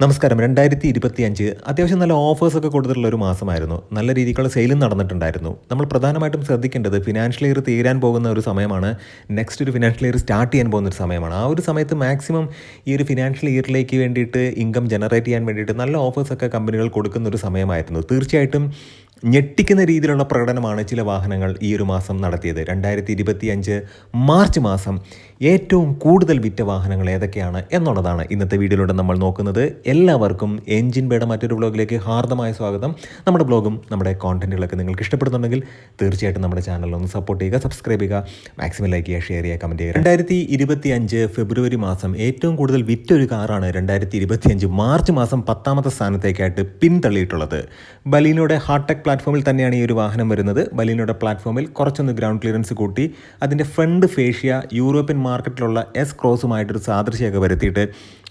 നമസ്കാരം. രണ്ടായിരത്തി ഇരുപത്തി അഞ്ച് അത്യാവശ്യം നല്ല ഓഫേഴ്സൊക്കെ കൊടുത്തിട്ടുള്ള ഒരു മാസമായിരുന്നു. നല്ല രീതിക്കുള്ള സെയിലും നടന്നിട്ടുണ്ടായിരുന്നു. നമ്മൾ പ്രധാനമായിട്ടും ശ്രദ്ധിക്കേണ്ടത് ഫിനാൻഷ്യൽ ഇയർ തീരാൻ പോകുന്ന ഒരു സമയമാണ്. നെക്സ്റ്റ് ഒരു ഫിനാൻഷ്യൽ ഇയർ സ്റ്റാർട്ട് ചെയ്യാൻ പോകുന്ന ഒരു സമയമാണ്. ആ ഒരു സമയത്ത് മാക്സിമം ഈ ഒരു ഫിനാൻഷ്യൽ ഇയറിലേക്ക് വേണ്ടിയിട്ട് ഇൻകം ജനറേറ്റ് ചെയ്യാൻ വേണ്ടിയിട്ട് നല്ല ഓഫേഴ്സൊക്കെ കമ്പനികൾ കൊടുക്കുന്ന ഒരു സമയമായിരുന്നു. തീർച്ചയായിട്ടും ഞെട്ടിക്കുന്ന രീതിയിലുള്ള പ്രകടനമാണ് ചില വാഹനങ്ങൾ ഈ ഒരു മാസം നടത്തിയത്. രണ്ടായിരത്തി ഇരുപത്തി അഞ്ച് മാർച്ച് മാസം ഏറ്റവും കൂടുതൽ വിറ്റ വാഹനങ്ങൾ ഏതൊക്കെയാണ് എന്നുള്ളതാണ് ഇന്നത്തെ വീഡിയോയിലൂടെ നമ്മൾ നോക്കുന്നത്. എല്ലാവർക്കും എൻജിൻ ബേയുടെ മറ്റൊരു ബ്ലോഗിലേക്ക് ഹാർദമായ സ്വാഗതം. നമ്മുടെ ബ്ലോഗും നമ്മുടെ കോണ്ടന്റുകളൊക്കെ നിങ്ങൾക്ക് ഇഷ്ടപ്പെടുന്നുണ്ടെങ്കിൽ തീർച്ചയായിട്ടും നമ്മുടെ ചാനലൊന്ന് സപ്പോർട്ട് ചെയ്യുക സബ്സ്ക്രൈബ് ചെയ്യുക മാക്സിമം ലൈക്ക് ചെയ്യുക ഷെയർ ചെയ്യുക കമന്റ് ചെയ്യുക. രണ്ടായിരത്തി ഇരുപത്തി അഞ്ച് ഫെബ്രുവരി മാസം ഏറ്റവും കൂടുതൽ വിറ്റ ഒരു കാറാണ് രണ്ടായിരത്തി ഇരുപത്തി അഞ്ച് മാർച്ച് മാസം പത്താമത്തെ സ്ഥാനത്തേക്കായിട്ട് പിന്തള്ളിയിട്ടുള്ളത്. ബലീനോടെ ഹാർട്ടെക് പ്ലാറ്റ്ഫോമിൽ തന്നെയാണ് ഈ ഒരു വാഹനം വരുന്നത്. ബലീനോയുടെ പ്ലാറ്റ്ഫോമിൽ കുറച്ചൊന്ന് ഗ്രൗണ്ട് ക്ലിയറൻസ് കൂട്ടി. അതിന്റെ ഫ്രണ്ട് ഫേഷ്യ യൂറോപ്യൻ മാർക്കറ്റിലുള്ള എസ് ക്രോസുമായിട്ടൊരു സാദൃശ്യമൊക്കെ വരുത്തിയിട്ട്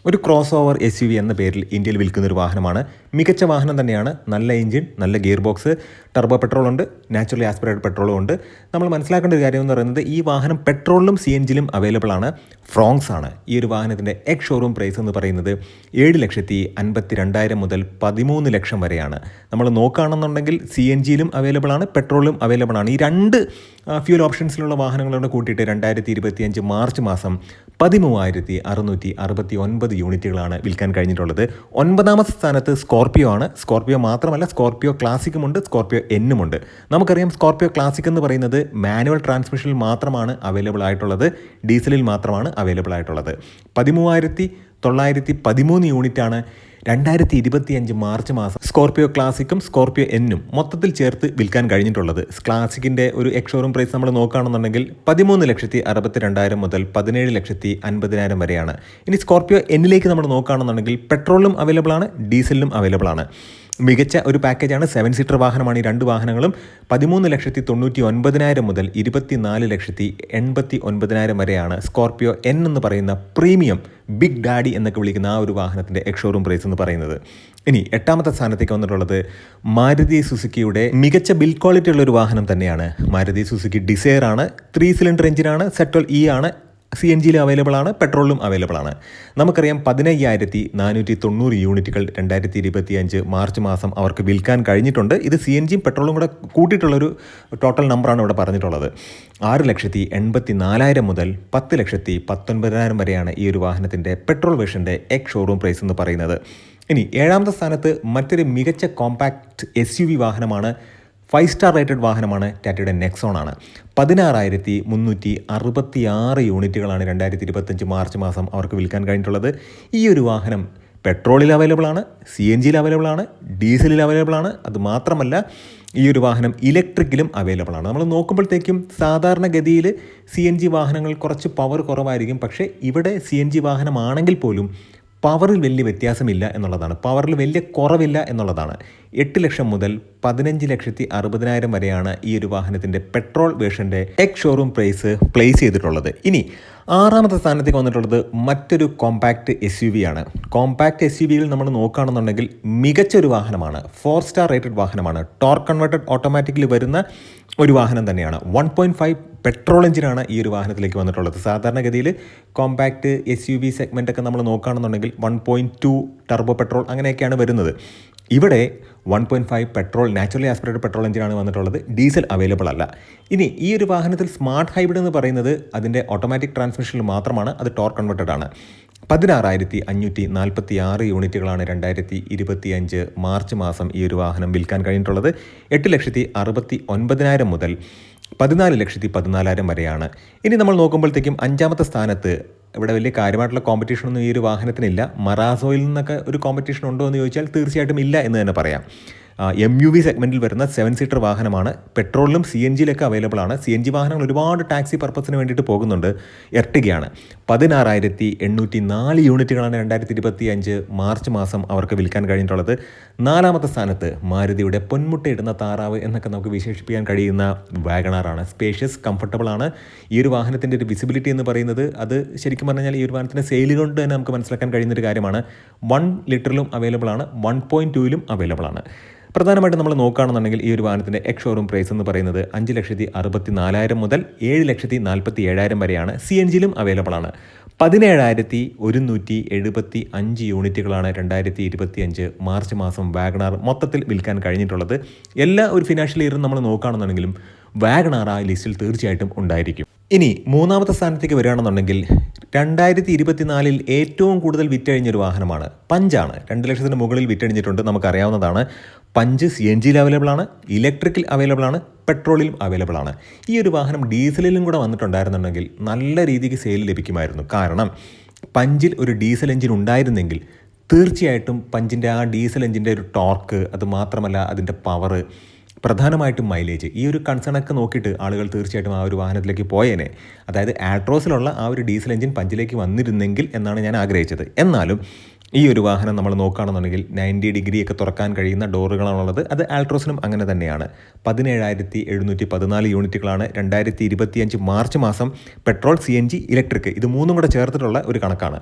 ഒരു cross over S U V എന്ന പേരിൽ ഇന്ത്യയിൽ വിൽക്കുന്ന ഒരു വാഹനമാണ്. മികച്ച വാഹനം തന്നെയാണ്. നല്ല എഞ്ചിൻ നല്ല ഗിയർ ബോക്സ് ടർബോ പെട്രോൾ ഉണ്ട് നാച്ചുറലി ആസ്പിറേറ്റഡ് പെട്രോളും ഉണ്ട്. നമ്മൾ മനസ്സിലാക്കേണ്ട ഒരു കാര്യം എന്ന് പറയുന്നത് ഈ വാഹനം പെട്രോളിലും സി എൻ അവൈലബിൾ ആണ്. ഫ്രോങ്സ് ആണ്. ഈ ഒരു വാഹനത്തിന്റെ എക്സ് ഷോറൂം പ്രൈസ് എന്ന് പറയുന്നത് ഏഴ് ലക്ഷത്തി അൻപത്തി രണ്ടായിരം മുതൽ പതിമൂന്ന് ലക്ഷം വരെയാണ്. നമ്മൾ നോക്കുകയാണെന്നുണ്ടെങ്കിൽ സി എൻ ജിയിലും അവൈലബിൾ ആണ് പെട്രോളിലും അവൈലബിൾ ആണ്. ഈ രണ്ട് ഫ്യൂൽ ഓപ്ഷൻസിലുള്ള വാഹനങ്ങളോട് കൂട്ടിയിട്ട് രണ്ടായിരത്തി ഇരുപത്തി അഞ്ച് മാർച്ച് മാസം പതിമൂവായിരത്തി അറുന്നൂറ്റി അറുപത്തി ഒൻപത് യൂണിറ്റുകളാണ് വിൽക്കാൻ കഴിഞ്ഞിട്ടുള്ളത്. ഒൻപതാമത്തെ സ്ഥാനത്ത് സ്കോർപ്പിയോ ആണ്. സ്കോർപ്പിയോ മാത്രമല്ല സ്കോർപ്പിയോ ക്ലാസിക്കുമുണ്ട് സ്കോർപ്പിയോ എന്നുമുണ്ട് നമുക്കറിയാം സ്കോർപ്പിയോ ക്ലാസിക് എന്ന് പറയുന്നത് മാനുവൽ ട്രാൻസ്മിഷനിൽ മാത്രമാണ് അവൈലബിൾ ആയിട്ടുള്ളത് ഡീസലിൽ മാത്രമാണ് അവൈലബിൾ ആയിട്ടുള്ളത്. പതിമൂവായിരത്തി തൊള്ളായിരത്തി പതിമൂന്ന് യൂണിറ്റാണ് രണ്ടായിരത്തി ഇരുപത്തി അഞ്ച് മാർച്ച് മാസം സ്കോർപിയോ ക്ലാസിക്കും സ്കോർപ്പിയോ എന്നും മൊത്തത്തിൽ ചേർത്ത് വിൽക്കാൻ കഴിഞ്ഞിട്ടുള്ളത്. ക്ലാസിക്കിന്റെ ഒരു എക്സോറും പ്രൈസ് നമ്മൾ നോക്കുകയാണെന്നുണ്ടെങ്കിൽ പതിമൂന്ന് ലക്ഷത്തി അറുപത്തി രണ്ടായിരം മുതൽ പതിനേഴ് ലക്ഷത്തി അൻപതിനായിരം വരെയാണ്. ഇനി സ്കോർപ്പിയോ എന്നിലേക്ക് നമ്മൾ നോക്കുകയാണെന്നുണ്ടെങ്കിൽ പെട്രോളും അവൈലബിൾ ആണ് ഡീസലിലും അവൈലബിൾ ആണ്. മികച്ച ഒരു പാക്കേജാണ് സെവൻ സീറ്റർ വാഹനമാണ് ഈ രണ്ട് വാഹനങ്ങളും. പതിമൂന്ന് ലക്ഷത്തി തൊണ്ണൂറ്റി ഒൻപതിനായിരം മുതൽ ഇരുപത്തിനാല് ലക്ഷത്തി എൺപത്തി ഒൻപതിനായിരം വരെയാണ് സ്കോർപ്പിയോ എൻ എന്ന് പറയുന്ന പ്രീമിയം ബിഗ് ഡാഡി എന്നൊക്കെ വിളിക്കുന്ന ആ ഒരു വാഹനത്തിന്റെ എക്ഷോറൂം പ്രൈസ് എന്ന് പറയുന്നത്. ഇനി എട്ടാമത്തെ സ്ഥാനത്തേക്ക് വന്നിട്ടുള്ളത് മാരുതി സുസുക്കിയുടെ മികച്ച ബിൽ ക്വാളിറ്റി ഉള്ള ഒരു വാഹനം തന്നെയാണ്. മാരുതി സുസുക്കി ഡിസയർ ആണ് ത്രീ സിലിണ്ടർ എഞ്ചിനാണ് സെറ്റോൾ ഇ ആണ് സി എൻ ജിയിൽ അവൈലബിൾ ആണ് പെട്രോളിലും അവൈലബിൾ ആണ്. നമുക്കറിയാം പതിനയ്യായിരത്തി നാനൂറ്റി തൊണ്ണൂറ് യൂണിറ്റുകൾ രണ്ടായിരത്തി ഇരുപത്തി അഞ്ച് മാർച്ച് മാസം അവർക്ക് വിൽക്കാൻ കഴിഞ്ഞിട്ടുണ്ട്. ഇത് സി എൻ ജിയും പെട്രോളും കൂടെ കൂട്ടിയിട്ടുള്ളൊരു ടോട്ടൽ നമ്പറാണ് ഇവിടെ പറഞ്ഞിട്ടുള്ളത്. ആറ് ലക്ഷത്തി എൺപത്തി നാലായിരം മുതൽ പത്ത് ലക്ഷത്തി പത്തൊൻപതിനായിരം വരെയാണ് ഈ ഒരു വാഹനത്തിന്റെ പെട്രോൾ വേഷന്റെ എക് ഷോറൂം പ്രൈസ് എന്ന് പറയുന്നത്. ഇനി ഏഴാമത്തെ സ്ഥാനത്ത് മറ്റൊരു മികച്ച കോമ്പാക്ട് എസ് വാഹനമാണ് ഫൈവ് സ്റ്റാർ റേറ്റഡ് വാഹനമാണ് ടാറ്റയുടെ നെക്സോൺ ആണ്. പതിനാറായിരത്തി മുന്നൂറ്റി അറുപത്തി ആറ് യൂണിറ്റുകളാണ് രണ്ടായിരത്തി ഇരുപത്തഞ്ച് മാർച്ച് മാസം അവർക്ക് വിൽക്കാൻ കഴിഞ്ഞിട്ടുള്ളത്. ഈ ഒരു വാഹനം പെട്രോളിൽ അവൈലബിൾ ആണ് സി എൻ ജിയിൽ അവൈലബിൾ ആണ് ഡീസലിൽ അവൈലബിൾ ആണ്. അത് മാത്രമല്ല ഈ ഒരു വാഹനം ഇലക്ട്രിക്കിലും അവൈലബിൾ ആണ്. നമ്മൾ നോക്കുമ്പോഴത്തേക്കും സാധാരണഗതിയിൽ സി എൻ ജി വാഹനങ്ങൾ കുറച്ച് പവർ കുറവായിരിക്കും. പക്ഷേ ഇവിടെ സി എൻ ജി വാഹനമാണെങ്കിൽ പോലും പവറിൽ വലിയ വ്യത്യാസമില്ല എന്നുള്ളതാണ്. പവറിൽ വലിയ കുറവില്ല എന്നുള്ളതാണ്. എട്ട് ലക്ഷം മുതൽ പതിനഞ്ച് ലക്ഷത്തി അറുപതിനായിരം വരെയാണ് ഈ ഒരു വാഹനത്തിന്റെ പെട്രോൾ വേർഷന്റെ ടെക് ഷോറൂം പ്രൈസ് പ്ലേസ് ചെയ്തിട്ടുള്ളത്. ഇനി ആറാമത്തെ സ്ഥാനത്തേക്ക് വന്നിട്ടുള്ളത് മറ്റൊരു കോമ്പാക്റ്റ് എസ് യു വി ആണ്. കോമ്പാക്റ്റ് എസ് യു വിയിൽ നമ്മൾ നോക്കുകയാണെന്നുണ്ടെങ്കിൽ മികച്ച ഒരു വാഹനമാണ്. ഫോർ സ്റ്റാർ റേറ്റഡ് വാഹനമാണ്. ടോർ കൺവേർട്ടഡ് ഓട്ടോമാറ്റിക്കലി വരുന്ന ഒരു വാഹനം തന്നെയാണ്. വൺ പോയിന്റ് ഫൈവ് പെട്രോൾ എഞ്ചിനാണ് ഈ ഒരു വാഹനത്തിലേക്ക് വന്നിട്ടുള്ളത്. സാധാരണഗതിയിൽ compact S U V segment ഒക്കെ നമ്മൾ നോക്കുകയാണെന്നുണ്ടെങ്കിൽ one point two turbo petrol അങ്ങനെയൊക്കെയാണ് വരുന്നത്. ഇവിടെ one point five petrol naturally aspirated petrol എഞ്ചിനാണ് വന്നിട്ടുള്ളത്. ഡീസൽ അവൈലബിൾ അല്ല. ഇനി ഈ ഒരു വാഹനത്തിൽ സ്മാർട്ട് ഹൈബ്രിഡ് എന്ന് പറയുന്നത് അതിന്റെ ഓട്ടോമാറ്റിക് ട്രാൻസ്മിഷനിൽ മാത്രമാണ് അത് ടോർ കൺവെർട്ടഡ് ആണ്. പതിനാറായിരത്തി അഞ്ഞൂറ്റി നാൽപ്പത്തി ആറ് യൂണിറ്റുകളാണ് രണ്ടായിരത്തി ഇരുപത്തി അഞ്ച് മാർച്ച് മാസം ഈ ഒരു വാഹനം വിൽക്കാൻ കഴിഞ്ഞിട്ടുള്ളത്. എട്ട് ലക്ഷത്തി അറുപത്തി ഒൻപതിനായിരം മുതൽ പതിനാല് ലക്ഷത്തി പതിനാലായിരം വരെയാണ്. ഇനി നമ്മൾ നോക്കുമ്പോഴത്തേക്കും അഞ്ചാമത്തെ സ്ഥാനത്ത് ഇവിടെ വലിയ കാര്യമായിട്ടുള്ള കോമ്പറ്റീഷൻ ഒന്നും ഈ ഒരു വാഹനത്തിനില്ല. മറാസോയിൽ നിന്നൊക്കെ ഒരു കോമ്പറ്റീഷൻ ഉണ്ടോ എന്ന് ചോദിച്ചാൽ തീർച്ചയായിട്ടും ഇല്ല എന്ന് തന്നെ പറയാം. എം യു വി സെഗ്മെന്റിൽ വരുന്ന സെവൻ സീറ്റർ വാഹനമാണ്. പെട്രോളിലും സി എൻ ജിയിലൊക്കെ അവൈലബിൾ ആണ്. സി എൻ ജി വാഹനങ്ങൾ ഒരുപാട് ടാക്സി പർപ്പസിന് വേണ്ടിയിട്ട് പോകുന്നുണ്ട്. എർട്ടിഗയാണ്. പതിനാറായിരത്തി എണ്ണൂറ്റി നാല് യൂണിറ്റുകളാണ് രണ്ടായിരത്തി ഇരുപത്തി അഞ്ച് മാർച്ച് മാസം അവർക്ക് വിൽക്കാൻ കഴിഞ്ഞിട്ടുള്ളത്. നാലാമത്തെ സ്ഥാനത്ത് മാരുതിയുടെ പൊന്മുട്ടയിടുന്ന താറാവ് എന്നൊക്കെ നമുക്ക് വിശേഷിപ്പിക്കാൻ കഴിയുന്ന വാഗണാറാണ്. സ്പേഷ്യസ് കംഫർട്ടബിൾ ആണ്. ഈ ഒരു വാഹനത്തിന്റെ ഒരു വിസിബിലിറ്റി എന്ന് പറയുന്നത് അത് ശരിക്കും പറഞ്ഞാൽ ഈ ഒരു വാഹനത്തിന്റെ സെയിൽ കൊണ്ട് തന്നെ നമുക്ക് മനസ്സിലാക്കാൻ കഴിയുന്ന ഒരു കാര്യമാണ്. വൺ ലിറ്ററിലും അവൈലബിൾ ആണ്. വൺ പോയിന്റ് ടുവിലും അവൈലബിൾ ആണ്. പ്രധാനമായിട്ടും നമ്മൾ നോക്കുകയാണെന്നുണ്ടെങ്കിൽ ഈ ഒരു വാഹനത്തിന്റെ എക്സ് ഷോറൂം പ്രൈസ് എന്ന് പറയുന്നത് അഞ്ച് ലക്ഷത്തി അറുപത്തി നാലായിരം മുതൽ ഏഴ് ലക്ഷത്തി നാൽപ്പത്തി ഏഴായിരം വരെയാണ് സി എൻ ജിയിലും അവൈലബിൾ ആണ്. പതിനേഴായിരത്തി ഒരുന്നൂറ്റി എഴുപത്തി അഞ്ച് യൂണിറ്റുകളാണ് രണ്ടായിരത്തി ഇരുപത്തി അഞ്ച് മാർച്ച് മാസം വാഗണാർ മൊത്തത്തിൽ വിൽക്കാൻ കഴിഞ്ഞിട്ടുള്ളത്. എല്ലാ ഒരു ഫിനാൻഷ്യൽ ഇയറും നമ്മൾ നോക്കുകയാണെന്നുണ്ടെങ്കിലും വാഗണാർ ആ ലിസ്റ്റിൽ തീർച്ചയായിട്ടും ഉണ്ടായിരിക്കും. ഇനി മൂന്നാമത്തെ സ്ഥാനത്തേക്ക് വരികയാണെന്നുണ്ടെങ്കിൽ രണ്ടായിരത്തി ഇരുപത്തിനാലിൽ ഏറ്റവും കൂടുതൽ വിറ്റഴിഞ്ഞൊരു വാഹനമാണ്. പഞ്ചാണ്. രണ്ട് ലക്ഷത്തിന് മുകളിൽ വിറ്റഴിഞ്ഞിട്ടുണ്ട് നമുക്കറിയാവുന്നതാണ്. പഞ്ച് സി എൻ ജിയിൽ അവൈലബിൾ ആണ് ഇലക്ട്രിക്കിൽ അവൈലബിൾ ആണ് പെട്രോളിലും അവൈലബിൾ ആണ്. ഈ ഒരു വാഹനം ഡീസലിലും കൂടെ വന്നിട്ടുണ്ടായിരുന്നുണ്ടെങ്കിൽ നല്ല രീതിക്ക് സെയിൽ ലഭിക്കുമായിരുന്നു. കാരണം പഞ്ചിൽ ഒരു ഡീസൽ എഞ്ചിൻ ഉണ്ടായിരുന്നെങ്കിൽ തീർച്ചയായിട്ടും പഞ്ചിന്റെ ആ ഡീസൽ എഞ്ചിന്റെ ഒരു ടോർക്ക് അത് മാത്രമല്ല അതിന്റെ പവർ പ്രധാനമായിട്ടും മൈലേജ് ഈ ഒരു കൺസേണൊക്കെ നോക്കിയിട്ട് ആളുകൾ തീർച്ചയായിട്ടും ആ ഒരു വാഹനത്തിലേക്ക് പോയേനെ. അതായത് ആട്രോസിലുള്ള ആ ഒരു ഡീസൽ എഞ്ചിൻ പഞ്ചിലേക്ക് വന്നിരുന്നെങ്കിൽ എന്നാണ് ഞാൻ ആഗ്രഹിച്ചത്. എന്നാലും ഈ ഒരു വാഹനം നമ്മൾ നോക്കുകയാണെന്നുണ്ടെങ്കിൽ നയന്റി ഡിഗ്രി ഒക്കെ തുറക്കാൻ കഴിയുന്ന ഡോറുകളാണുള്ളത് അത് ആൾട്രോസിനും അങ്ങനെ തന്നെയാണ്. പതിനേഴായിരത്തി എഴുന്നൂറ്റി പതിനാല് യൂണിറ്റുകളാണ് രണ്ടായിരത്തി ഇരുപത്തിയഞ്ച് മാർച്ച് മാസം petrol C N G electric ഇത് മൂന്നും കൂടെ ചേർത്തിട്ടുള്ള ഒരു കണക്കാണ്.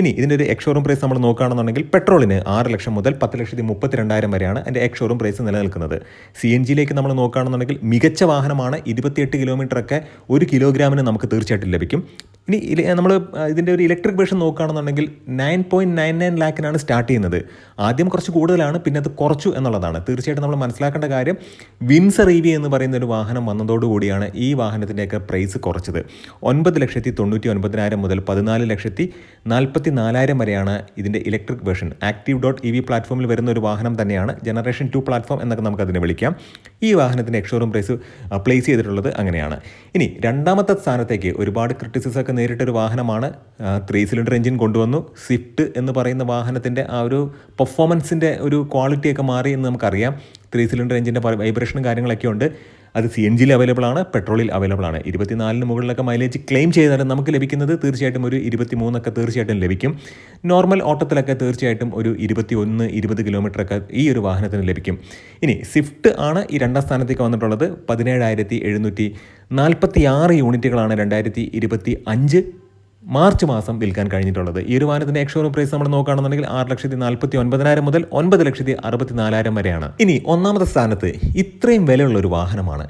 ഇനി ഇതിന്റെ ഒരു എക്സ്ഷോറും പ്രൈസ് നമ്മൾ നോക്കുകയാണെന്നുണ്ടെങ്കിൽ പെട്രോളിന് ആറ് ലക്ഷം മുതൽ പത്ത് ലക്ഷത്തി മുപ്പത്തി രണ്ടായിരം വരെയാണ് എന്റെ എക്സ്ഷോറും പ്രൈസ് നിലനിൽക്കുന്നത്. സി എൻ ജിയിലേക്ക് നമ്മൾ നോക്കുകയാണെന്നുണ്ടെങ്കിൽ മികച്ച വാഹനമാണ്. ഇരുപത്തിയെട്ട് കിലോമീറ്ററൊക്കെ ഒരു കിലോഗ്രാമിന് നമുക്ക് തീർച്ചയായിട്ടും ലഭിക്കും. ഇനി നമ്മൾ ഇതിന്റെ ഒരു ഇലക്ട്രിക് വേർഷൻ നോക്കുകയാണെന്നുണ്ടെങ്കിൽ നയൻ പോയിന്റ് നയൻ നയൻ ലാക്കിനാണ് സ്റ്റാർട്ട് ചെയ്യുന്നത്. ആദ്യം കുറച്ച് കൂടുതലാണ് പിന്നെ അത് കുറച്ചു എന്നുള്ളതാണ്. തീർച്ചയായിട്ടും നമ്മൾ മനസ്സിലാക്കേണ്ട കാര്യം വിൻസർ ഇ വി എന്ന് പറയുന്ന ഒരു വാഹനം വന്നതോടുകൂടിയാണ് ഈ വാഹനത്തിന്റെയൊക്കെ പ്രൈസ് കുറച്ചത്. ഒൻപത് ലക്ഷത്തി തൊണ്ണൂറ്റി ഒൻപതിനായിരം മുതൽ പതിനാല് ലക്ഷത്തി നാൽപ്പത്തി നാലായിരം വരെയാണ് ഇതിന്റെ electric version. Active dot E V പ്ലാറ്റ്ഫോമിൽ വരുന്ന ഒരു വാഹനം തന്നെയാണ്. ജനറേഷൻ ടു പ്ലാറ്റ്ഫോം എന്നൊക്കെ നമുക്ക് അതിനെ വിളിക്കാം. ഈ വാഹനത്തിന്റെ എക്ഷോറൂം പ്രൈസ് പ്ലേസ് ചെയ്തിട്ടുള്ളത് അങ്ങനെയാണ്. ഇനി രണ്ടാമത്തെ സ്ഥാനത്തേക്ക് ഒരുപാട് ക്രിറ്റിസിസം ഒക്കെ നേരിട്ടൊരു വാഹനമാണ് ത്രീ സിലിണ്ടർ എഞ്ചിൻ കൊണ്ടുവന്നു. സ്വിഫ്റ്റ് എന്ന് പറയുന്ന വാഹനത്തിന്റെ ആ ഒരു പെർഫോമൻസിന്റെ ഒരു ക്വാളിറ്റിയൊക്കെ മാറി എന്ന് നമുക്കറിയാം. ത്രീ സിലിണ്ടർ എഞ്ചിന്റെ വൈബ്രേഷനും കാര്യങ്ങളൊക്കെ ഉണ്ട്. അത് സി എൻ ജിയിൽ അവൈലബിൾ ആണ് പെട്രോളിൽ അവൈലബിൾ ആണ്. ഇരുപത്തിനാലിന് മുകളിലൊക്കെ മൈലേജ് ക്ലെയിം ചെയ്താലും നമുക്ക് ലഭിക്കുന്നത് തീർച്ചയായിട്ടും ഒരു ഇരുപത്തി മൂന്നൊക്കെ തീർച്ചയായിട്ടും ലഭിക്കും. നോർമൽ ഓട്ടത്തിലൊക്കെ തീർച്ചയായിട്ടും ഒരു ഇരുപത്തി ഒന്ന് ഇരുപത് കിലോമീറ്ററൊക്കെ ഈ ഒരു വാഹനത്തിന് ലഭിക്കും. ഇനി സ്വിഫ്റ്റ് ആണ് ഈ രണ്ടാം സ്ഥാനത്തേക്ക് വന്നിട്ടുള്ളത്. പതിനേഴായിരത്തി എഴുന്നൂറ്റി നാൽപ്പത്തി ആറ് യൂണിറ്റുകളാണ് രണ്ടായിരത്തി ഇരുപത്തി അഞ്ച് മാർച്ച് മാസം വിൽക്കാൻ കഴിഞ്ഞിട്ടുള്ളത്. ഈ ഒരു വാഹനത്തിന്റെ എക്സ്ഷോറൂം പ്രൈസ് നമ്മൾ നോക്കുകയാണെന്നുണ്ടെങ്കിൽ ആറ് ലക്ഷത്തി നാൽപ്പത്തി ഒൻപതിനായിരം മുതൽ ഒൻപത് ലക്ഷത്തി അറുപത്തിനാലായിരം വരെയാണ്. ഇനി ഒന്നാമത്തെ സ്ഥാനത്ത് ഇത്രയും വിലയുള്ള ഒരു വാഹനമാണ്.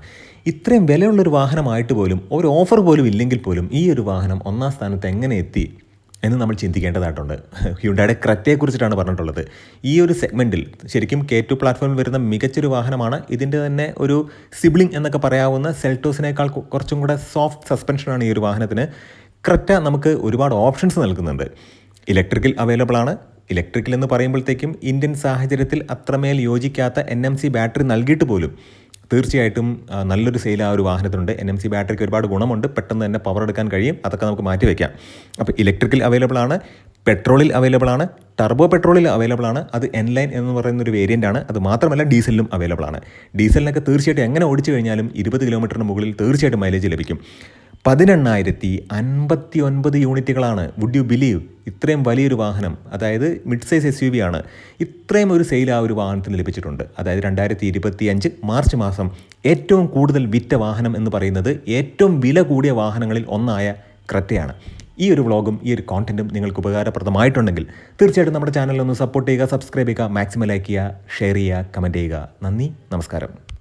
ഇത്രയും വിലയുള്ള ഒരു വാഹനമായിട്ട് പോലും ഒരു ഓഫർ പോലും ഇല്ലെങ്കിൽ പോലും ഈ ഒരു വാഹനം ഒന്നാം സ്ഥാനത്ത് എങ്ങനെ എത്തി എന്ന് നമ്മൾ ചിന്തിക്കേണ്ടതായിട്ടുണ്ട്. ഹ്യുണ്ടായുടെ ക്രറ്റയെക്കുറിച്ചിട്ടാണ് പറഞ്ഞിട്ടുള്ളത്. ഈ ഒരു സെഗ്മെന്റിൽ ശരിക്കും കെ ടു പ്ലാറ്റ്ഫോമിൽ വരുന്ന മികച്ചൊരു വാഹനമാണ്. ഇതിന്റെ തന്നെ ഒരു സിബ്ലിംഗ് എന്നൊക്കെ പറയാവുന്ന സെൽറ്റോസിനേക്കാൾ കുറച്ചും കൂടെ സോഫ്റ്റ് സസ്പെൻഷനാണ് ഈ ഒരു വാഹനത്തിന്. ക്രെറ്റ നമുക്ക് ഒരുപാട് ഓപ്ഷൻസ് നൽകുന്നുണ്ട്. ഇലക്ട്രിക്കൽ അവൈലബിൾ ആണ്. ഇലക്ട്രിക്കൽ എന്ന് പറയുമ്പോഴത്തേക്കും ഇന്ത്യൻ സാഹചര്യത്തിൽ അത്രമേൽ യോജിക്കാത്ത എൻ എം സി ബാറ്ററി നൽകിയിട്ട് പോലും തീർച്ചയായിട്ടും നല്ലൊരു സെയിൽ ആ ഒരു വാഹനത്തിനുണ്ട്. എൻ എം സി ബാറ്ററിക്ക് ഒരുപാട് ഗുണമുണ്ട്. പെട്ടെന്ന് തന്നെ പവർ എടുക്കാൻ കഴിയും. അതൊക്കെ നമുക്ക് മാറ്റി വയ്ക്കാം അപ്പോൾ ഇലക്ട്രിക്കൽ അവൈലബിൾ ആണ്. പെട്രോളിൽ അവൈലബിൾ ആണ്. ടർബോ പെട്രോളിൽ അവൈലബിൾ ആണ്. അത് എൻ ലൈൻ എന്ന് പറയുന്ന ഒരു വേരിയന്റ് ആണ്. അത് മാത്രമല്ല ഡീസലിലും അവൈലബിൾ ആണ്. ഡീസലിനൊക്കെ തീർച്ചയായിട്ടും എങ്ങനെ ഓടിച്ചു കഴിഞ്ഞാലും ഇരുപത് കിലോമീറ്ററിന് മുകളിൽ തീർച്ചയായിട്ടും മൈലേജ് ലഭിക്കും. പതിനെണ്ണായിരത്തി അൻപത്തി ഒൻപത് യൂണിറ്റുകളാണ്. വുഡ് യു ബിലീവ് ഇത്രയും വലിയൊരു വാഹനം അതായത് mid size S U V ആണ് ഇത്രയും ഒരു സെയിൽ ആ ഒരു വാഹനത്തിന് ലഭിച്ചിട്ടുണ്ട്. അതായത് രണ്ടായിരത്തി ഇരുപത്തി അഞ്ച് മാർച്ച് മാസം ഏറ്റവും കൂടുതൽ വിറ്റ വാഹനം എന്ന് പറയുന്നത് ഏറ്റവും വില കൂടിയ വാഹനങ്ങളിൽ ഒന്നായ ക്രറ്റയാണ്. ഈ ഒരു വ്ളോഗും ഈ ഒരു കോണ്ടന്റും നിങ്ങൾക്ക് ഉപകാരപ്രദമായിട്ടുണ്ടെങ്കിൽ തീർച്ചയായിട്ടും നമ്മുടെ ചാനലിൽ ഒന്ന് സപ്പോർട്ട് ചെയ്യുക സബ്സ്ക്രൈബ് ചെയ്യുക മാക്സിമം ലൈക്ക് ചെയ്യുക ഷെയർ ചെയ്യുക കമന്റ് ചെയ്യുക. നന്ദി നമസ്കാരം.